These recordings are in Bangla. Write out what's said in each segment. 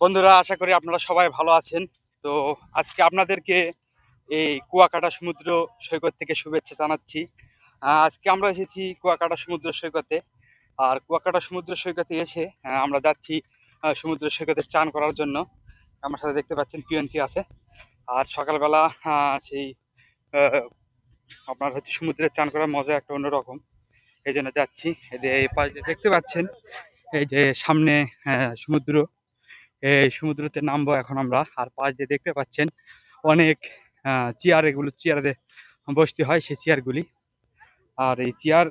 বন্ধুরা, আশা করি আপনারা সবাই ভালো আছেন। তো আজকে আপনাদেরকে এই কুয়াকাটা সমুদ্র সৈকত থেকে শুভেচ্ছা জানাচ্ছি। আজকে আমরা এসেছি কুয়াকাটা সমুদ্র সৈকতে। আর কুয়াকাটা সমুদ্র সৈকতে এসে আমরা যাচ্ছি সমুদ্র সৈকতে চান করার জন্য। আমার সাথে দেখতে পাচ্ছেন পিএনটি আছে। আর সকালবেলা সেই আপনার হচ্ছে সমুদ্রে চান করার মজা একটা অন্যরকম। এই জন্য যাচ্ছি। এই যে এই পাশ দেখতে পাচ্ছেন, এই যে সামনে সমুদ্র। এই সমুদ্রতে নামবো এখন আমরা। আর পাশ দিয়ে দেখতে পাচ্ছেন অনেক চেয়ার এগুলো চেয়ারে বসতে হয় সেই চেয়ারগুলি আর এই চেয়ার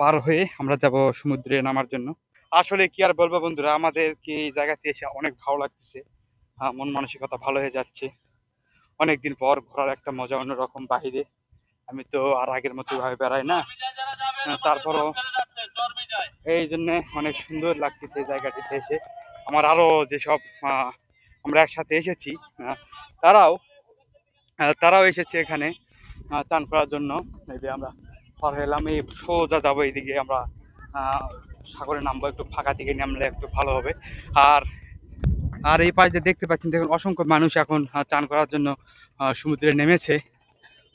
পার হয়ে আমরা যাব সমুদ্রে নামার জন্য। আসলে কি আর বলব বন্ধুরা, আমাদেরকে এই জায়গাতে এসে অনেক ভালো লাগতেছে। মন মানসিকতা ভালো হয়ে যাচ্ছে। অনেকদিন পর ঘোরার একটা মজা অন্যরকম বাহিরে। আমি তো আর আগের মতো ভাবে বেড়াই না। তারপরও এই জন্য অনেক সুন্দর লাগতেছে এই জায়গাটিতে এসে। আমার আরও যেসব আমরা একসাথে এসেছি তারাও তারাও এসেছে এখানে চান করার জন্য। এই যে আমরা পার হলাম, এই সোজা যাব এইদিকে, আমরা সাগরে নামবো, একটু ফাঁকা দিকে নামলে একটু ভালো হবে। আর আর এই পাশ দেখতে পাচ্ছেন, দেখুন, অসংখ্য মানুষ এখন চান করার জন্য সমুদ্রে নেমেছে।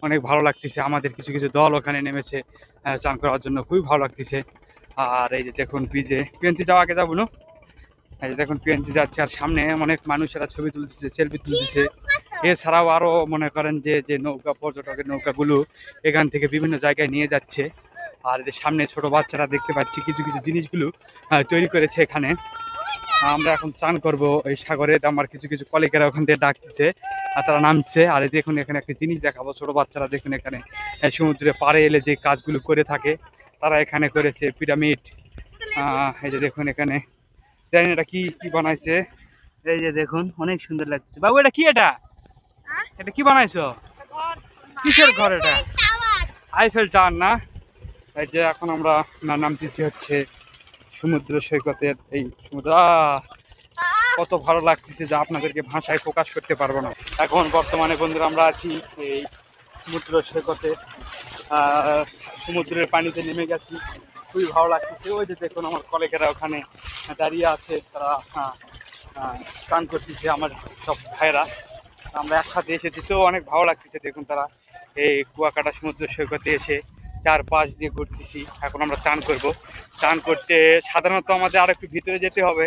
অনেক ভালো লাগতেছে, আমাদের কিছু কিছু দল ওখানে নেমেছে চান করার জন্য, খুবই ভালো লাগতেছে। আর এই যে দেখুন পিজে পিএনটি যাওয়া আগে যাব, না? এই যে দেখুন পিএনজি যাচ্ছে আর সামনে অনেক মানুষেরা ছবি তুলতেছে সেলফি তুলতেছে। এছাড়াও আরও মনে করেন যে যে নৌকা পর্যটকের নৌকাগুলো এখান থেকে বিভিন্ন জায়গায় নিয়ে যাচ্ছে। আর এই যে সামনে ছোট বাচ্চারা দেখতে পাচ্ছি কিছু কিছু জিনিসগুলো তৈরি করেছে এখানে। আমরা এখন স্নান করব এই সাগরে আমার কিছু কিছু কলিকেরা ওখান থেকে ডাকতেছে আর তারা নামছে। আর এই দেখুন এখানে একটা জিনিস দেখাবো ছোট বাচ্চারা দেখুন এখানে। সমুদ্রে পাড়ে এলে যে কাজগুলো করে থাকে তারা এখানে করেছে পিরামিড। এই যে দেখুন এখানে। জানি এটা কি কি বানাইছে। এই যে দেখুন অনেক সুন্দর লাগছে। বাবু এটা কি এটা? এটা কি বানাইছো? কিসের ঘর এটা? আইফেল টাওয়ার না? এই যে এখন আমরা নামতেছি হচ্ছে সমুদ্র সৈকতের এই সমুদ্র! কত ভালো লাগতেছে যে আপনাদেরকে ভাষায় প্রকাশ করতে পারব না। এখন বর্তমানে বন্ধুরা আমরা আছি এই সমুদ্র সৈকতে। সমুদ্রের পানিতে নেমে গেছি। খুবই ভালো লাগতেছে। ওই যে দেখুন আমার কলেজেরা ওখানে দাঁড়িয়ে আছে তারা আহ, আহ, স্নান করতেছে আমার সব ভাইরা আমরা একসাথে এসেছি তো অনেক ভালো লাগতেছে দেখুন তারা। এই কুয়াকাটা সমুদ্র সৈকতে এসে চার পাশ দিয়ে ঘুরতেছি এখন আমরা চান করব। চান করতে সাধারণত আমাদের আর একটু ভিতরে যেতে হবে।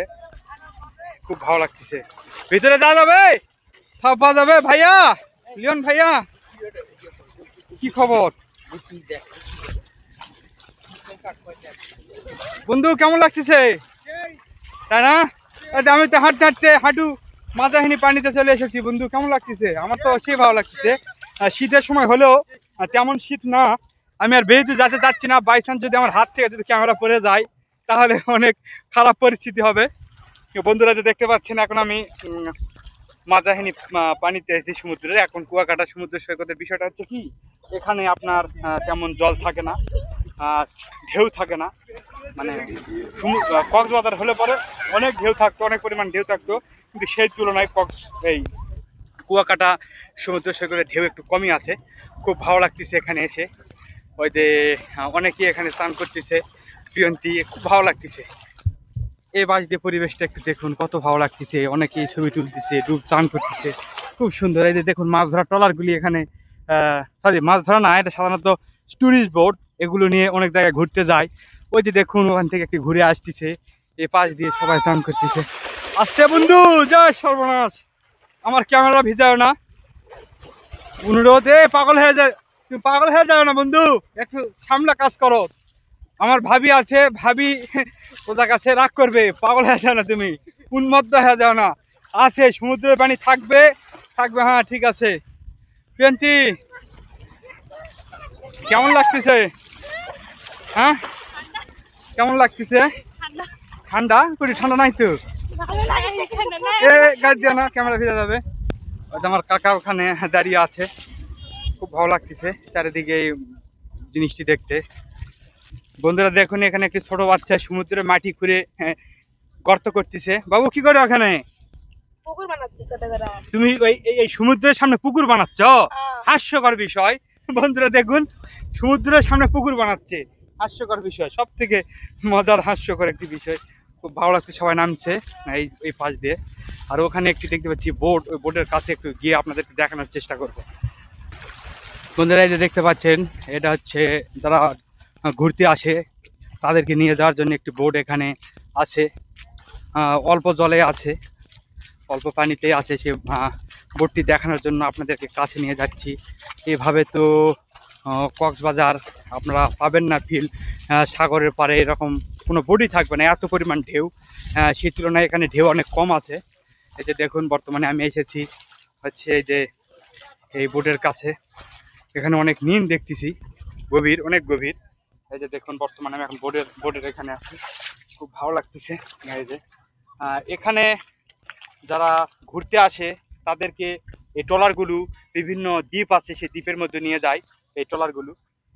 খুব ভালো লাগতেছে। ভিতরে যাওয়া যাবে! পাওয়া যাবে ভাইয়া! লিওন ভাইয়া! কি খবর? বন্ধু কেমন লাগতেছে? তাই না? আমি তো হাঁটতে হাঁটতে হাঁটু মাথাহিনী পানিতে চলে এসেছি। বন্ধু কেমন লাগতেছে? আমার তো সেই ভালো লাগতেছে। শীতের সময় হলেও তেমন শীত না। আমি আর বেরিতে যেতে চাচ্ছি না বাই চান্স যদি আমার হাত থেকে যদি ক্যামেরা পড়ে যায় তাহলে অনেক খারাপ পরিস্থিতি হবে। বন্ধুরা যে দেখতে পাচ্ছেন এখন আমি উম, মাজাহিনী পানিতে এসেছি সমুদ্রে এখন কুয়াকাটা সমুদ্র সৈকতের বিষয়টা হচ্ছে কি? এখানে আপনার তেমন জল থাকে না। ঢেউ থাকে না। মানে কক্সবাজার হলে পরে অনেক ঢেউ থাকতো, অনেক পরিমাণ ঢেউ থাকতো, কিন্তু সেই তুলনায় কক্স এই কুয়াকাটা, সমুদ্র সৈকতের ঢেউ একটু কমই আছে। খুব ভালো লাগতেছে এখানে এসে। ওই যে অনেকেই এখানে স্নান করতেছে, পিয়ন্তি, খুব ভালো লাগতেছে। এই বাস দিয়ে পরিবেশটা একটু দেখুন, কত ভালো লাগতেছে। অনেকেই ছবি তুলতেছে ডুব চান করতেছে। খুব সুন্দর। এই যে দেখুন, মাছ ধরা ট্রলারগুলি এখানে সরি মাছ ধরা না, এটা সাধারণত টুরিস্ট বোট এগুলো নিয়ে অনেক জায়গায় ঘুরতে যায় ওই যে দেখুন, ওখান থেকে একটু ঘুরে আসতেছে। এই পাশ দিয়ে সবাই চান করতেছে। আসতে বন্ধু, জয় সর্বনাশ। আমার ক্যামেরা ভিজাও না। অনুরোধ এ পাগল হয়ে যায়। তুমি পাগল হয়ে যাও না বন্ধু। একটু সামলা কাজ করো। আমার ভাবি আছে, ভাবি ওদের কাছে রাগ করবে। পাগল হয়ে যাও না তুমি। উন্মত্ত হয়ে যাও না। আছে, সমুদ্রের পানি থাকবে। থাকবে হ্যাঁ ঠিক আছে। পেন্টি কেমন লাগতেছে? হ্যাঁ? কেমন লাগতেছে? ঠান্ডা? করি ঠান্ডা নাই তো? এ গাছ দিও না ক্যামেরা ভিজে যাবে। আমার কাকা ওখানে দাঁড়িয়ে আছে। খুব ভালো লাগতেছে চারিদিকে এই জিনিসটি দেখতে। বন্ধুরা দেখুন এখানে একটি ছোট বাচ্চা সমুদ্রে মাটি খুঁড়ে হ্যাঁ, গর্ত করতেছে। বাবু কি করে ওখানে? তুমি ওই এই- এই সমুদ্রের সামনে পুকুর বানাচ্ছ? হাস্যকর বিষয়। বন্ধুরা দেখুন সমুদ্রের সামনে পুকুর বানাচ্ছে। হাস্যকর বিষয় সব থেকে মজার হাস্যকর একটি বিষয়। খুব ভালো লাগছে, সবাই নামছে এই এই পাশ দিয়ে। আর ওখানে একটি দেখতে পাচ্ছি বোট, ওই বোটের কাছে একটু গিয়ে আপনাদেরকে দেখানোর চেষ্টা করব। বন্ধুরা, এই যে দেখতে পাচ্ছেন, এটা হচ্ছে যারা ঘুরতে আসে, তাদেরকে নিয়ে যাওয়ার জন্য একটি বোট এখানে আছে। অল্প জলে আছে, অল্প পানিতে আছে সে বোটটি দেখানোর জন্য আপনাদেরকে কাছে নিয়ে যাচ্ছি। এভাবে তো কক্সবাজার, আপনারা পাবেন না ফিল সাগরের পাড়ে এরকম কোনো বোটই থাকবে না, এত পরিমাণ ঢেউ। সেই তুলনায় এখানে ঢেউ অনেক কম আছে। এই যে দেখুন, বর্তমানে আমি এসেছি হচ্ছে এই যে এই বোটের কাছে। এখানে অনেক নিন দেখতেছি, গভীর, অনেক গভীর। এই যে দেখুন, বর্তমানে আমি এখন বোটের বোটের এখানে আছি। খুব ভালো লাগতেছে। এই যে এখানে যারা ঘুরতে আসে, তাদেরকে এই ট্রলারগুলো বিভিন্ন দ্বীপ আছে, সেই দ্বীপের মধ্যে নিয়ে যায়। এই ট্রলারগুলো।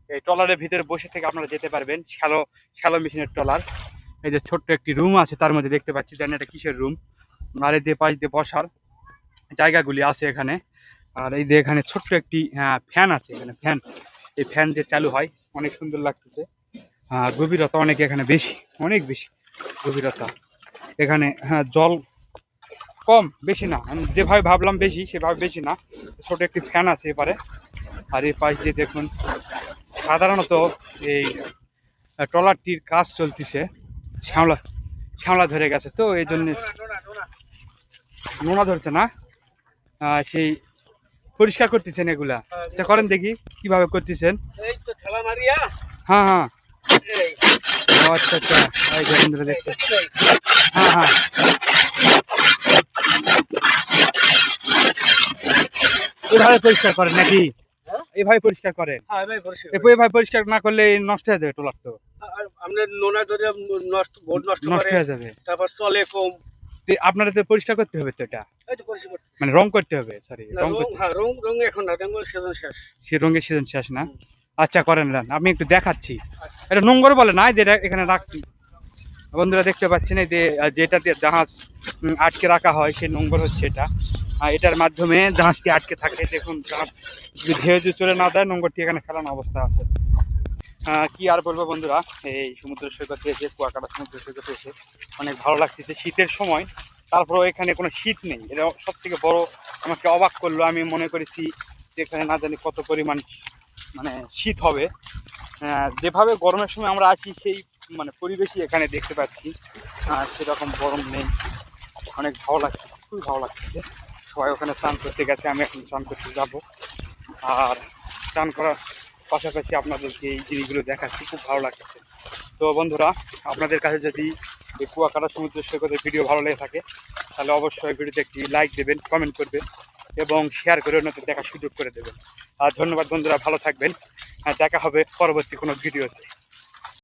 এই ট্রলারের ভিতরে বসে থেকে আপনারা যেতে পারবেন শ্যালো শ্যালো মেশিনের ট্রলার। এই যে ছোট্ট একটি রুম আছে, তার মধ্যে দেখতে পাচ্ছি, জানি এটা কিসের রুম। আর এই দিয়ে পাশ দিয়ে বসার জায়গাগুলি আছে এখানে। আর এই যে এখানে ছোট্ট একটি ফ্যান আছে এখানে, ফ্যান। এই ফ্যান যে চালু হয়, অনেক সুন্দর লাগতেছে। আর গভীরতা অনেক এখানে বেশি, অনেক বেশি গভীরতা। এখানে হ্যাঁ জল কম, বেশি না। আমি যেভাবে ভাবলাম বেশি, সেভাবে বেশি না। ছোট একটি ফ্যান আছে এপারে। আর এই পাশ দিয়ে দেখুন সাধারণত এই ট্রলারটির কাজ চলতেছে শ্যাওলা শ্যাওলা ধরে গেছে তো এই জন্য নোনা ধরছে না? সেই পরিষ্কার করতেছেন এগুলা। আচ্ছা করেন দেখি কীভাবে করতেছেন। হ্যাঁ হ্যাঁ। আচ্ছা আচ্ছা। এই যে দেখতে হ্যাঁ হ্যাঁ। এভাবে পরিষ্কার করেন নাকি? এভাবে পরিষ্কার করেন হ্যাঁ ভাই পরিষ্কার এ- এভাবে পরিষ্কার না করলে নষ্ট হয়ে যাবে ট্রলার তো আমরা নোনা ধরে নষ্ট নষ্ট হয়ে যাবে। তারপর চলে কম আপনারা তো পরিষ্কার করতে হবে তো এটা? মানে রং করতে হবে সরি রং হ্যাঁ রং রং এখন না রঙের সেজন শেষ। সে রঙের সিজন শেষ না? আচ্ছা করেন নেন আমি একটু দেখাচ্ছি। এটা নোংর বলে না যেটা এখানে রাখছি। বন্ধুরা দেখতে পাচ্ছেন এই যে যেটা দিয়ে জাহাজ আটকে রাখা হয় সেই নোংর হচ্ছে এটা। এটার মাধ্যমে জাহাজটি আটকে থাকে। দেখুন, জাহাজ যদি ঢেউ যদি চলে না দেয়, নোংরটি এখানে ফেলানো অবস্থা আছে। কি আর বলব বন্ধুরা? এই সমুদ্র সৈকতে এসে, কুয়াকাটা সমুদ্র সৈকতে এসে অনেক ভালো লাগতেছে শীতের সময়। তারপরেও এখানে কোনো শীত নেই। এটা সব থেকে বড় আমাকে অবাক করল। আমি মনে করেছি যে এখানে না জানি কত পরিমাণ মানে শীত হবে। যেভাবে গরমের সময় আমরা আছি, সেই মানে পরিবেশই এখানে দেখতে পাচ্ছি। সেরকম গরম নেই। অনেক ভালো লাগছে, খুবই ভালো লাগছে। সবাই ওখানে স্নান করতে গেছে, আমি এখন স্নান করতে যাব। আর স্নান করার পাশাপাশি আপনাদেরকে এই জিনিসগুলো দেখাচ্ছি, খুব ভালো লাগছে তো বন্ধুরা, আপনাদের কাছে যদি এই কুয়াকাটা সমুদ্র সৈকতের ভিডিও ভালো লেগে থাকে, তাহলে অবশ্যই ভিডিওতে একটি লাইক দেবেন কমেন্ট করবেন, এবং শেয়ার করে অন্যদের দেখার সুযোগ করে দেবেন। আর ধন্যবাদ বন্ধুরা, ভালো থাকবেন। আর দেখা হবে পরবর্তী কোনো ভিডিওতে।